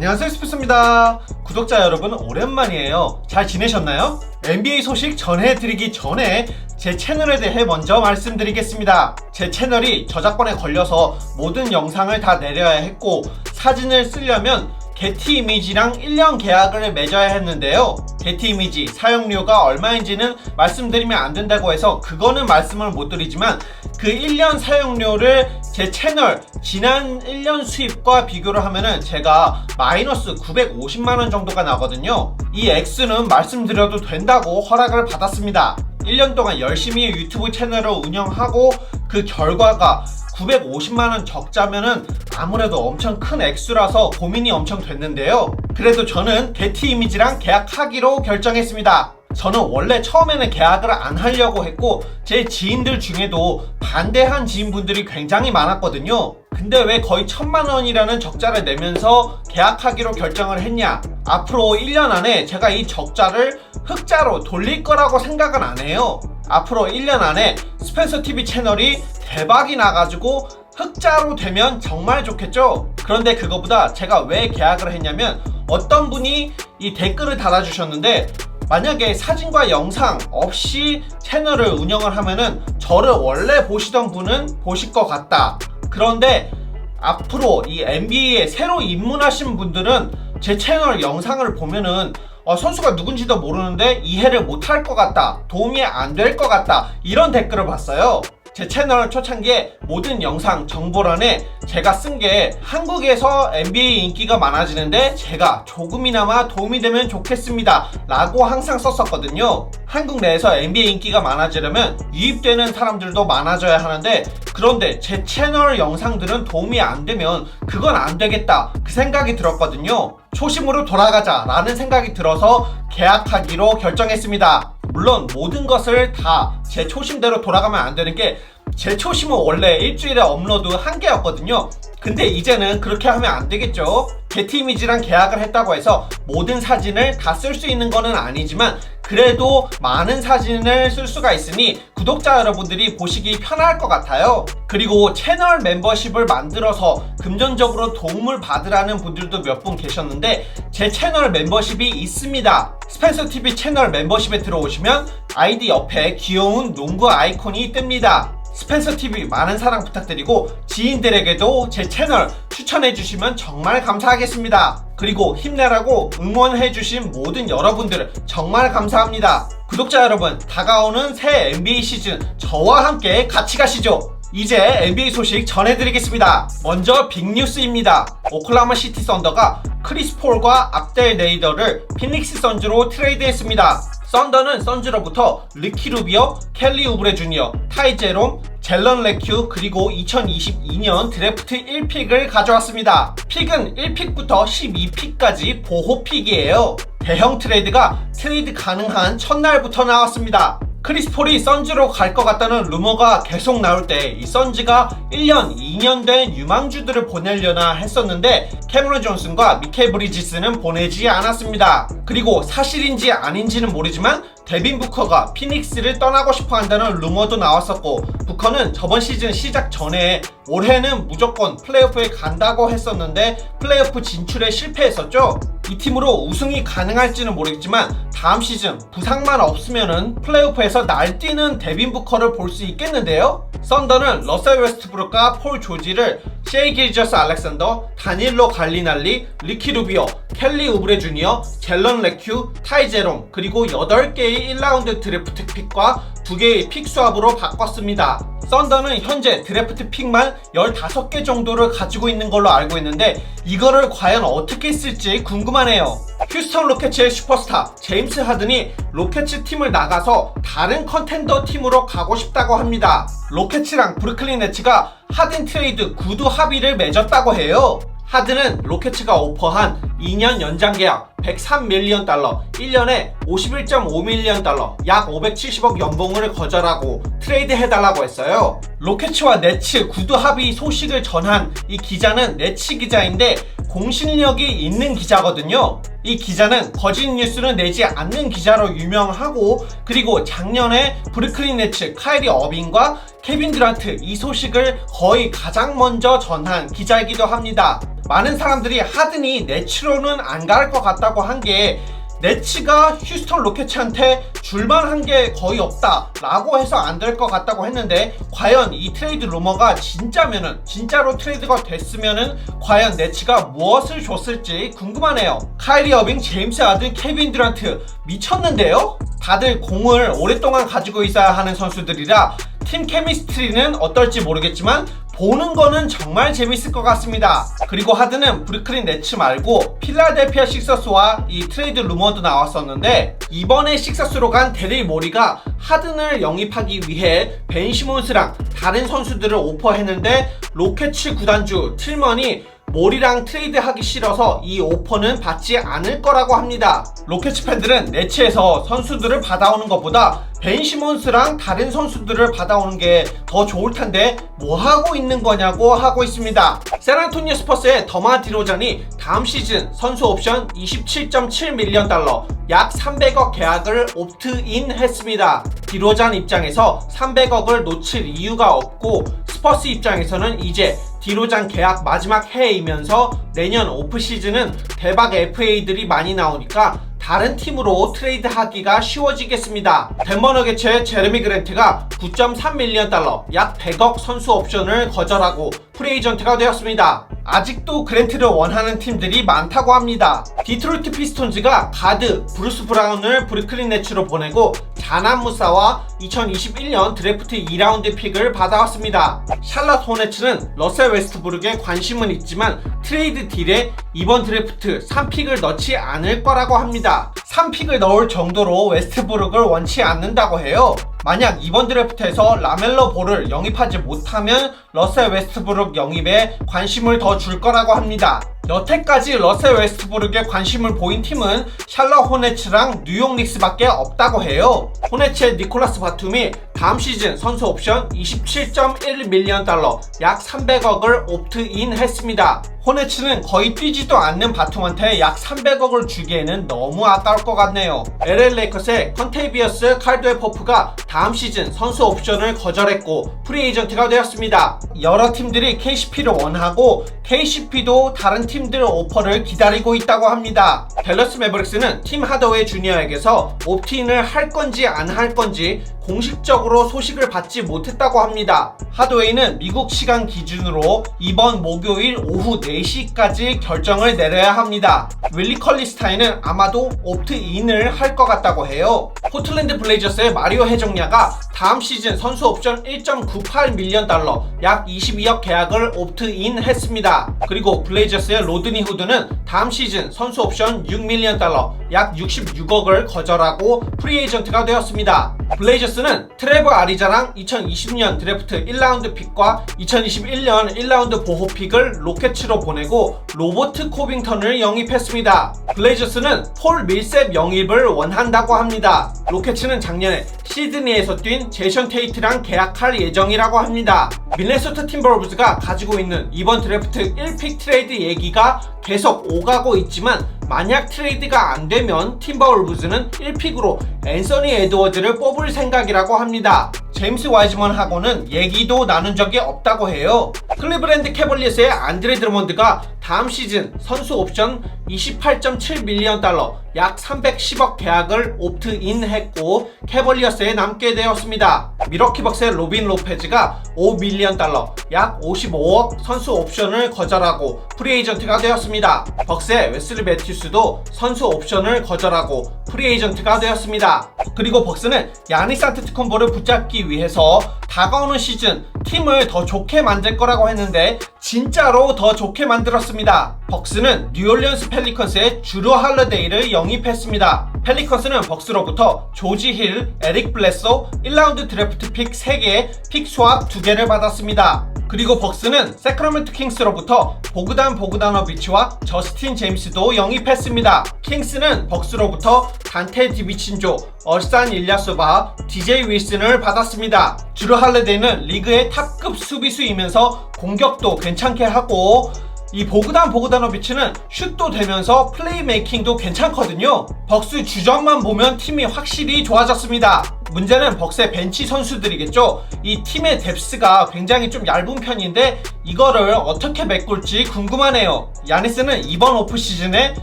안녕하세요 스피스입니다. 구독자 여러분 오랜만이에요. 잘 지내셨나요? NBA 소식 전해드리기 전에 제 채널에 대해 먼저 말씀드리겠습니다. 제 채널이 저작권에 걸려서 모든 영상을 다 내려야 했고 사진을 쓰려면 게티 이미지랑 1년 계약을 맺어야 했는데요. 게티 이미지 사용료가 얼마인지는 말씀드리면 안 된다고 해서 그거는 말씀을 못 드리지만 그 1년 사용료를 제 채널 지난 1년 수입과 비교를 하면은 제가 마이너스 950만 원 정도가 나거든요. 이 액수는 말씀드려도 된다고 허락을 받았습니다. 1년 동안 열심히 유튜브 채널을 운영하고 그 결과가 950만원 적자면은 아무래도 엄청 큰 액수라서 고민이 엄청 됐는데요. 그래도 저는 게티 이미지랑 계약하기로 결정했습니다. 저는 원래 처음에는 계약을 안 하려고 했고 제 지인들 중에도 반대한 지인분들이 굉장히 많았거든요. 근데 왜 거의 천만 원이라는 적자를 내면서 계약하기로 결정을 했냐? 앞으로 1년 안에 제가 이 적자를 흑자로 돌릴 거라고 생각은 안 해요. 앞으로 1년 안에 스펜서 TV 채널이 대박이 나가지고 흑자로 되면 정말 좋겠죠? 그런데 그거보다 제가 왜 계약을 했냐면 어떤 분이 이 댓글을 달아주셨는데 만약에 사진과 영상 없이 채널을 운영을 하면은 저를 원래 보시던 분은 보실 것 같다. 그런데 앞으로 이 NBA에 새로 입문하신 분들은 제 채널 영상을 보면은 어, 선수가 누군지도 모르는데 이해를 못할 것 같다. 도움이 안 될 것 같다. 이런 댓글을 봤어요. 제 채널 초창기에 모든 영상 정보란에 제가 쓴 게 한국에서 NBA 인기가 많아지는데 제가 조금이나마 도움이 되면 좋겠습니다. 라고 항상 썼었거든요. 한국 내에서 NBA 인기가 많아지려면 유입되는 사람들도 많아져야 하는데 그런데 제 채널 영상들은 도움이 안 되면 그건 안 되겠다. 그 생각이 들었거든요. 초심으로 돌아가자 라는 생각이 들어서 계약하기로 결정했습니다. 물론 모든 것을 다 제 초심대로 돌아가면 안 되는 게 제 초심은 원래 일주일에 업로드 한 개였거든요. 근데 이제는 그렇게 하면 안 되겠죠. 게티 이미지랑 계약을 했다고 해서 모든 사진을 다 쓸 수 있는 거는 아니지만 그래도 많은 사진을 쓸 수가 있으니 구독자 여러분들이 보시기 편할 것 같아요. 그리고 채널 멤버십을 만들어서 금전적으로 도움을 받으라는 분들도 몇 분 계셨는데 제 채널 멤버십이 있습니다. 스펜서 TV 채널 멤버십에 들어오시면 아이디 옆에 귀여운 농구 아이콘이 뜹니다. 스펜서 TV 많은 사랑 부탁드리고 지인들에게도 제 채널 추천해 주시면 정말 감사하겠습니다. 그리고 힘내라고 응원해 주신 모든 여러분들 정말 감사합니다. 구독자 여러분, 다가오는 새 NBA 시즌 저와 함께 같이 가시죠. 이제 NBA 소식 전해드리겠습니다. 먼저 빅뉴스입니다. 오클라마 시티 썬더가 크리스 폴과 압델 네이더를 피닉스 선즈로 트레이드했습니다. 썬더는 선즈로부터 리키 루비어, 켈리 우브레 주니어, 타이 제롬, 젤런 레큐 그리고 2022년 드래프트 1픽을 가져왔습니다. 픽은 1픽부터 12픽까지 보호 픽이에요. 대형 트레이드가 트레이드 가능한 첫날부터 나왔습니다. 크리스 폴이 선즈로 갈 것 같다는 루머가 계속 나올 때 이 선즈가 1년, 2년 된 유망주들을 보내려나 했었는데 캐머런 존슨과 미켈 브리지스는 보내지 않았습니다. 그리고 사실인지 아닌지는 모르지만 데빈 부커가 피닉스를 떠나고 싶어 한다는 루머도 나왔었고 부커는 저번 시즌 시작 전에 올해는 무조건 플레이오프에 간다고 했었는데 플레이오프 진출에 실패했었죠. 이 팀으로 우승이 가능할지는 모르겠지만 다음 시즌 부상만 없으면은 플레이오프에서 날뛰는 데빈 부커를 볼 수 있겠는데요. 썬더는 러셀 웨스트브룩과 폴 조지를 셰이 길저스 알렉산더, 다닐로 갈리날리, 리키 루비오, 켈리 우브레 주니어, 젤런 레큐, 타이 제롬 그리고 8개의 1라운드 드래프트 픽과 2개의 픽 수합으로 바꿨습니다. 썬더는 현재 드래프트 픽만 15개 정도를 가지고 있는 걸로 알고 있는데 이거를 과연 어떻게 쓸지 궁금하네요. 휴스턴 로켓츠의 슈퍼스타 제임스 하든이 로켓츠 팀을 나가서 다른 컨텐더 팀으로 가고 싶다고 합니다. 로켓츠랑 브루클린 네츠가 하든 트레이드 구두 합의를 맺었다고 해요. 하드는 로켓츠가 오퍼한 2년 연장 계약 103밀리언 달러, 1년에 51.5밀리언 달러, 약 570억 연봉을 거절하고 트레이드 해달라고 했어요. 로켓츠와 네츠 구두 합의 소식을 전한 이 기자는 네츠 기자인데 공신력이 있는 기자거든요. 이 기자는 거짓 뉴스는 내지 않는 기자로 유명하고 그리고 작년에 브루클린 네츠 카이리 어빙과 케빈 드란트 이 소식을 거의 가장 먼저 전한 기자이기도 합니다. 많은 사람들이 하든이 네츠로는 안 갈 것 같다고 한게 네츠가 휴스턴 로켓츠한테 줄만 한 게 거의 없다 라고 해서 안 될 것 같다고 했는데 과연 이 트레이드 루머가 진짜면은 진짜로 트레이드가 됐으면은 과연 네츠가 무엇을 줬을지 궁금하네요 카이리 어빙, 제임스 하든, 케빈 듀란트 미쳤는데요? 다들 공을 오랫동안 가지고 있어야 하는 선수들이라 팀 케미스트리는 어떨지 모르겠지만 보는 거는 정말 재밌을 것 같습니다. 그리고 하드는 브루클린 네츠 말고 필라델피아 식서스와 이 트레이드 루머도 나왔었는데 이번에 식서스로 간 데릴 모리가 하든을 영입하기 위해 벤 시몬스랑 다른 선수들을 오퍼했는데 로켓츠 구단주 틸먼이 몰이랑 트레이드 하기 싫어서 이 오퍼는 받지 않을 거라고 합니다. 로켓츠 팬들은 네츠에서 선수들을 받아오는 것보다 벤 시몬스랑 다른 선수들을 받아오는 게 더 좋을 텐데 뭐 하고 있는 거냐고 하고 있습니다. 세란토니오 스퍼스의 더마 디로잔이 다음 시즌 선수 옵션 27.7 밀리언 달러 약 300억 계약을 옵트인 했습니다. 디로잔 입장에서 300억을 놓칠 이유가 없고 스퍼스 입장에서는 이제 디로잔 계약 마지막 해이면서 내년 오프 시즌은 대박 FA들이 많이 나오니까 다른 팀으로 트레이드 하기가 쉬워지겠습니다. 덴버 너게츠의 제레미 그랜트가 9.3 밀리언 달러, 약 100억 선수 옵션을 거절하고 프레이전트가 되었습니다. 아직도 그랜트를 원하는 팀들이 많다고 합니다. 디트로이트 피스톤즈가 가드 브루스 브라운을 브루클린 네츠로 보내고 자난 무사와 2021년 드래프트 2라운드 픽을 받아왔습니다. 샬럿 호네츠는 러셀 웨스트브룩에 관심은 있지만 트레이드 딜에 이번 드래프트 3픽을 넣지 않을 거라고 합니다. 3픽을 넣을 정도로 웨스트브룩을 원치 않는다고 해요. 만약 이번 드래프트에서 라멜로 볼을 영입하지 못하면 러셀 웨스트브룩 영입에 관심을 더 줄 거라고 합니다. 여태까지 러셀 웨스트브룩에 관심을 보인 팀은 샬럿 호네츠랑 뉴욕 닉스밖에 없다고 해요. 호네츠의 니콜라스 바툼이 다음 시즌 선수 옵션 27.1 밀리언 달러 약 300억을 옵트인 했습니다. 호네츠는 거의 뛰지도 않는 바툼한테 약 300억을 주기에는 너무 아까울 것 같네요. LA 레이커스의 컨테이비어스 칼드웨 포프가 다음 시즌 선수 옵션을 거절했고 프리에이전트가 되었습니다. 여러 팀들이 KCP를 원하고 KCP도 다른 팀들 오퍼를 기다리고 있다고 합니다. 댈러스 매버릭스는 팀 하더웨이 주니어에게서 옵트인을 할 건지 안 할 건지 공식적으로 소식을 받지 못했다고 합니다. 하드웨이는 미국 시간 기준으로 이번 목요일 오후 4시까지 결정을 내려야 합니다. 윌리 컬리스타인은 아마도 옵트인을 할 것 같다고 해요. 포틀랜드 블레이저스의 마리오 해정야가 다음 시즌 선수 옵션 1.98 밀리언 달러 약 22억 계약을 옵트인 했습니다. 그리고 블레이저스의 로드니 후드는 다음 시즌 선수 옵션 6 밀리언 달러 약 66억을 거절하고 프리에이전트가 되었습니다. 블레이저스 는 트레버 아리자랑 2020년 드래프트 1라운드 픽과 2021년 1라운드 보호 픽을 로켓츠로 보내고 로버트 코빙턴을 영입했습니다. 블레이저스는 폴 밀셉 영입을 원한다고 합니다. 로켓츠는 작년에 시드니에서 뛴 제션 테이트랑 계약할 예정이라고 합니다. 밀레소타 팀버wolves가 가지고 있는 이번 드래프트 1픽 트레이드 얘기가 계속 오가고 있지만 만약 트레이드가 안 되면 팀버wolves는 1픽으로 앤서니 에드워즈를 뽑을 생각이라고 합니다. 제임스 와이즈먼하고는 얘기도 나눈 적이 없다고 해요. 클리브랜드 캐벌리스의 안드레 드러먼드가 다음 시즌 선수 옵션 28.7 밀리언 달러 약 310억 계약을 옵트인 했고 캐벌리어스에 남게 되었습니다. 미러키 벅스의 로빈 로페즈가 5 밀리언 달러 약 55억 선수 옵션을 거절하고 프리에이전트가 되었습니다. 벅스의 웨슬리 매튜스도 선수 옵션을 거절하고 프리에이전트가 되었습니다. 그리고 벅스는 야니스 안테트콤보를 붙잡기 위해서 다가오는 시즌 팀을 더 좋게 만들 거라고 했는데 진짜로 더 좋게 만들었습니다. 벅스는 뉴올리언스 펠리컨스의 주루 할러데이를 영입했습니다. 펠리컨스는 벅스로부터 조지 힐, 에릭 블레소, 1라운드 드래프트 픽 3개, 픽 수합 2개를 받았습니다. 그리고 벅스는 세크라멘트 킹스로부터 보그단 보그다노비치와 저스틴 제임스도 영입했습니다. 킹스는 벅스로부터 단테 디비친조, 얼산 일야소바, DJ 윌슨을 받았습니다. 주루 할레데이는 리그의 탑급 수비수이면서 공격도 괜찮게 하고 이 보그단 보그다노비치는 슛도 되면서 플레이메이킹도 괜찮거든요. 벅스 주전만 보면 팀이 확실히 좋아졌습니다. 문제는 벅스의 벤치 선수들이겠죠. 이 팀의 뎁스가 굉장히 좀 얇은 편인데 이거를 어떻게 메꿀지 궁금하네요. 야니스는 이번 오프 시즌에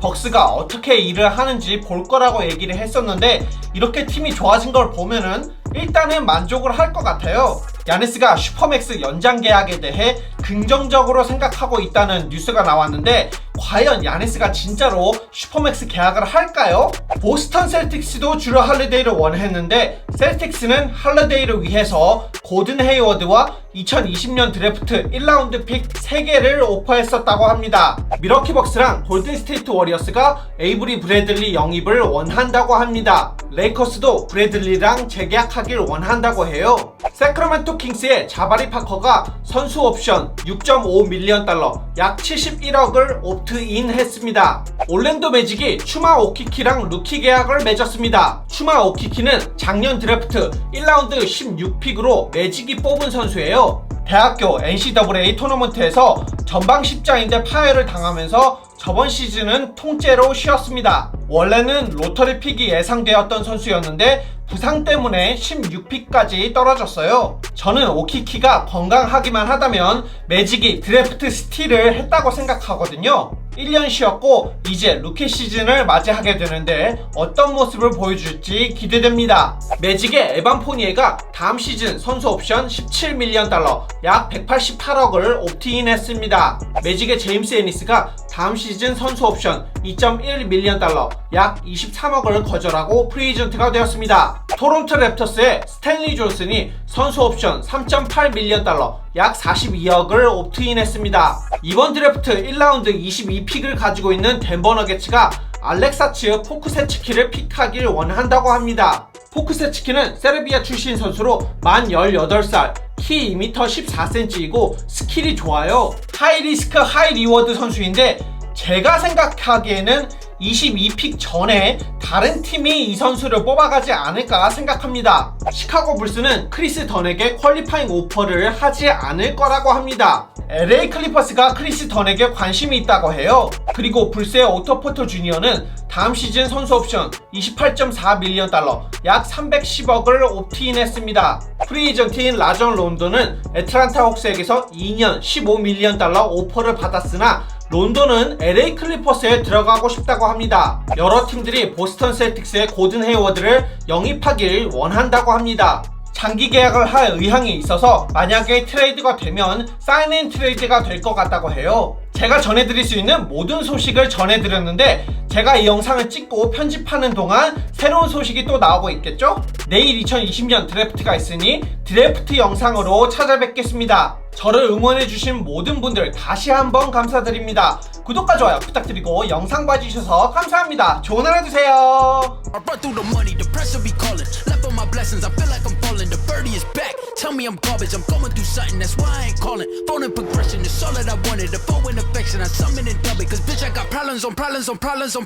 벅스가 어떻게 일을 하는지 볼 거라고 얘기를 했었는데 이렇게 팀이 좋아진 걸 보면은 일단은 만족을 할 것 같아요. 야니스가 슈퍼맥스 연장 계약에 대해 긍정적으로 생각하고 있다는 뉴스가 나왔는데 과연 야니스가 진짜로 슈퍼맥스 계약을 할까요? 보스턴 셀틱스도 주로 할리데이를 원했는데 셀틱스는 할리데이를 위해서 고든 헤이워드와 2020년 드래프트 1라운드 픽 3개를 오퍼했었다고 합니다. 미러키 벅스랑 골든 스테이트 워리어스가 에이브리 브래들리 영입을 원한다고 합니다. 레이커스도 브래들리랑 재계약하길 원한다고 해요. 세크라멘토 킹스의 자바리 파커가 선수 옵션 6.5 밀리언 달러 약 71억을 옵트인 했습니다. 올랜도 매직이 추마 오키키랑 루키 계약을 맺었습니다. 추마 오키키는 작년 드래프트 1라운드 16픽으로 매직이 뽑은 선수예요. 대학교 NCAA 토너먼트에서 전방 십자인대 파열을 당하면서 저번 시즌은 통째로 쉬었습니다. 원래는 로터리 픽이 예상되었던 선수였는데 부상 때문에 16픽까지 떨어졌어요. 저는 오키키가 건강하기만 하다면 매직이 드래프트 스틸을 했다고 생각하거든요. 1년 쉬었고 이제 루키 시즌을 맞이하게 되는데 어떤 모습을 보여줄지 기대됩니다. 매직의 에반 포니에가 다음 시즌 선수 옵션 17밀리언 달러 약 188억을 옵트인 했습니다. 매직의 제임스 애니스가 다음 시즌 선수 옵션 2.1 밀리언 달러 약 23억을 거절하고 프리에이전트가 되었습니다. 토론토 랩터스의 스탠리 존슨이 선수 옵션 3.8 밀리언 달러 약 42억을 옵트인 했습니다. 이번 드래프트 1라운드 22픽을 가지고 있는 덴버 너게츠가 알렉사츠 포크세츠키를 픽하길 원한다고 합니다. 포크세츠키는 세르비아 출신 선수로 만 18살, 키 2m 14cm이고 스킬이 좋아요. 하이 리스크 하이 리워드 선수인데 제가 생각하기에는 22픽 전에 다른 팀이 이 선수를 뽑아가지 않을까 생각합니다. 시카고 불스는 크리스 던에게 퀄리파잉 오퍼를 하지 않을 거라고 합니다. LA 클리퍼스가 크리스 던에게 관심이 있다고 해요. 그리고 불스의 오토포터 주니어는 다음 시즌 선수 옵션 28.4 밀리언 달러 약 310억을 옵트인 했습니다. 프리에이전트인 라전 론도는 애틀란타 혹스에게서 2년 15 밀리언 달러 오퍼를 받았으나 론던은 LA 클리퍼스에 들어가고 싶다고 합니다. 여러 팀들이 보스턴 셀틱스의 고든 헤이워드를 영입하길 원한다고 합니다. 장기 계약을 할 의향이 있어서 만약에 트레이드가 되면 사인앤 트레이드가 될 것 같다고 해요. 제가 전해드릴 수 있는 모든 소식을 전해드렸는데 제가 이 영상을 찍고 편집하는 동안 새로운 소식이 또 나오고 있겠죠? 내일 2020년 드래프트가 있으니 드래프트 영상으로 찾아뵙겠습니다. 저를 응원해주신 모든 분들 다시 한번 감사드립니다. 구독과 좋아요 부탁드리고 영상 봐주셔서 감사합니다. 좋은 하루 되세요. I run through the money, the pressure be calling. Left on my blessings, I feel like I'm falling. The birdie is back. Tell me I'm garbage, I'm going through something, that's why I ain't calling. Phone in progression, it's all that I wanted. The phone in affection, I summon and dub it. Cause bitch, I got problems on problems on problems on